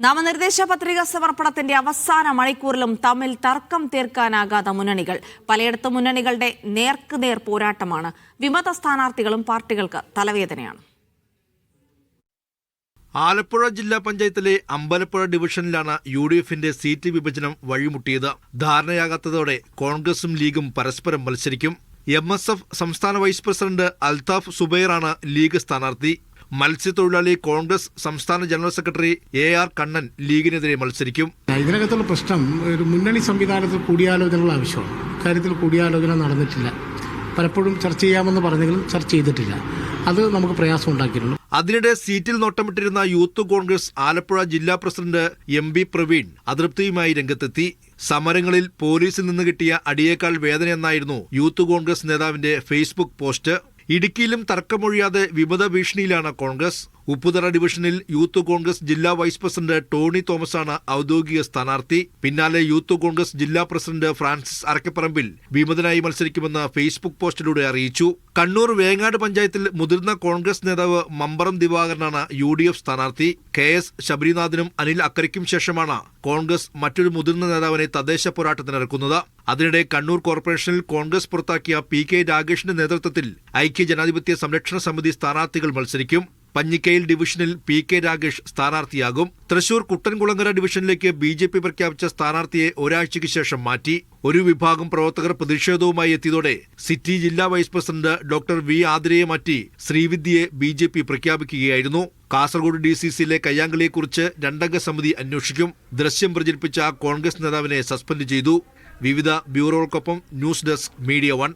നാമനിർദ്ദേശ പത്രിക സമർപ്പണത്തിന്റെ അവസാന മണിക്കൂറിലും തമ്മിൽ തർക്കം തീർക്കാനാകാത്ത മുന്നണികൾ. പലയിടത്ത് മുന്നണികളുടെ നേർക്കുനേർ പോരാട്ടമാണ്. വിമത സ്ഥാനാർത്ഥികളും പാർട്ടികൾക്ക് തലവേദനയാണ്. ആലപ്പുഴ ജില്ലാ പഞ്ചായത്തിലെ അമ്പലപ്പുഴ ഡിവിഷനിലാണ് യു ഡി എഫിന്റെ സീറ്റ് വിഭജനം വഴിമുട്ടിയത്. ധാരണയാകാത്തതോടെ കോൺഗ്രസും ലീഗും പരസ്പരം മത്സരിക്കും. എം എസ് എഫ് സംസ്ഥാന വൈസ് പ്രസിഡന്റ് അൽതാഫ് സുബൈറാണ് ലീഗ് സ്ഥാനാർത്ഥി. മത്സ്യത്തൊഴിലാളി കോൺഗ്രസ് സംസ്ഥാന general secretary A R Kannan ലീഗിനെതിരെ മത്സരിക്കും. ഇതിനകത്തുള്ള പ്രശ്നം ഒരു മുന്നണി സംവിധാനത്തിൽ കൂടിയാലോചനകൾ ആവശ്യമാണ്. കാര്യത്തിൽ കൂടിയാലോചന നടന്നിട്ടില്ല. പലപ്പോഴും ചർച്ച ചെയ്യാമെന്ന് പറഞ്ഞെങ്കിലും ചർച്ച ചെയ്തിട്ടില്ല. അത് നമുക്ക് പ്രയാസം ഉണ്ടാക്കിയിട്ടുണ്ട്. അതിനിടെ സീറ്റിൽ നോട്ടമിട്ടിരുന്ന യൂത്ത് കോൺഗ്രസ് ആലപ്പുഴ ജില്ലാ പ്രസിഡന്റ് എം ബി പ്രവീൺ അതൃപ്തിയുമായി രംഗത്തെത്തി. സമരങ്ങളിൽ പോലീസിൽ നിന്ന് കിട്ടിയ അടിയേക്കാൾ വേദനയെന്നായിരുന്നു യൂത്ത് കോൺഗ്രസ് നേതാവിന്റെ ഫേസ്ബുക്ക് പോസ്റ്റ്. ഇടുക്കിയിലും തർക്കമൊഴിയാതെ വിമത ഭീഷണിയിലാണ് കോൺഗ്രസ്. ഉപ്പുതറ ഡിവിഷനിൽ യൂത്ത് കോൺഗ്രസ് ജില്ലാ വൈസ് പ്രസിഡന്റ് ടോണി തോമസാണ് ഔദ്യോഗിക സ്ഥാനാർത്ഥി. പിന്നാലെ യൂത്ത് കോൺഗ്രസ് ജില്ലാ പ്രസിഡന്റ് ഫ്രാൻസിസ് അരക്കപ്പറമ്പിൽ വിമതനായി മത്സരിക്കുമെന്ന് ഫേസ്ബുക്ക് പോസ്റ്റിലൂടെ അറിയിച്ചു. കണ്ണൂർ വേങ്ങാട് പഞ്ചായത്തിൽ മുതിർന്ന കോൺഗ്രസ് നേതാവ് മമ്പറം ദിവാകരനാണ് യു ഡി എഫ് സ്ഥാനാർത്ഥി. കെ എസ് ശബരിനാഥിനും അനിൽ അക്കരയ്ക്കും ശേഷമാണ് കോൺഗ്രസ് മറ്റൊരു മുതിർന്ന നേതാവിനെ തദ്ദേശ പോരാട്ടത്തിനിറക്കുന്നത്. അതിനിടെ കണ്ണൂർ കോർപ്പറേഷനിൽ കോൺഗ്രസ് പുറത്താക്കിയ പി കെ രാഗേഷിന്റെ നേതൃത്വത്തിൽ ഐക്യ ജനാധിപത്യ സംരക്ഷണ സമിതി സ്ഥാനാർത്ഥികൾ മത്സരിക്കും. പഞ്ഞിക്കയിൽ ഡിവിഷനിൽ പി കെ രാഗേഷ് സ്ഥാനാർത്ഥിയാകും. തൃശൂർ കുട്ടൻകുളങ്ങര ഡിവിഷനിലേക്ക് ബി ജെ പി പ്രഖ്യാപിച്ച സ്ഥാനാർത്ഥിയെ ഒരാഴ്ചയ്ക്ക് ശേഷം മാറ്റി. ഒരു വിഭാഗം പ്രവർത്തകർ പ്രതിഷേധവുമായി എത്തിയതോടെ സിറ്റി ജില്ലാ വൈസ് പ്രസിഡന്റ് ഡോക്ടർ വി ആതിരയെ മാറ്റി ശ്രീവിദ്യയെ ബി ജെ പി പ്രഖ്യാപിക്കുകയായിരുന്നു. കാസർഗോഡ് ഡി സി സിയിലെ കയ്യാങ്കളിയെക്കുറിച്ച് രണ്ടംഗ സമിതി അന്വേഷിക്കും. ദൃശ്യം പ്രചരിപ്പിച്ച കോൺഗ്രസ് നേതാവിനെ സസ്പെൻഡ് ചെയ്തു. വിവിധ ബ്യൂറോകൾക്കൊപ്പം ന്യൂസ് ഡെസ്ക് മീഡിയ വൺ.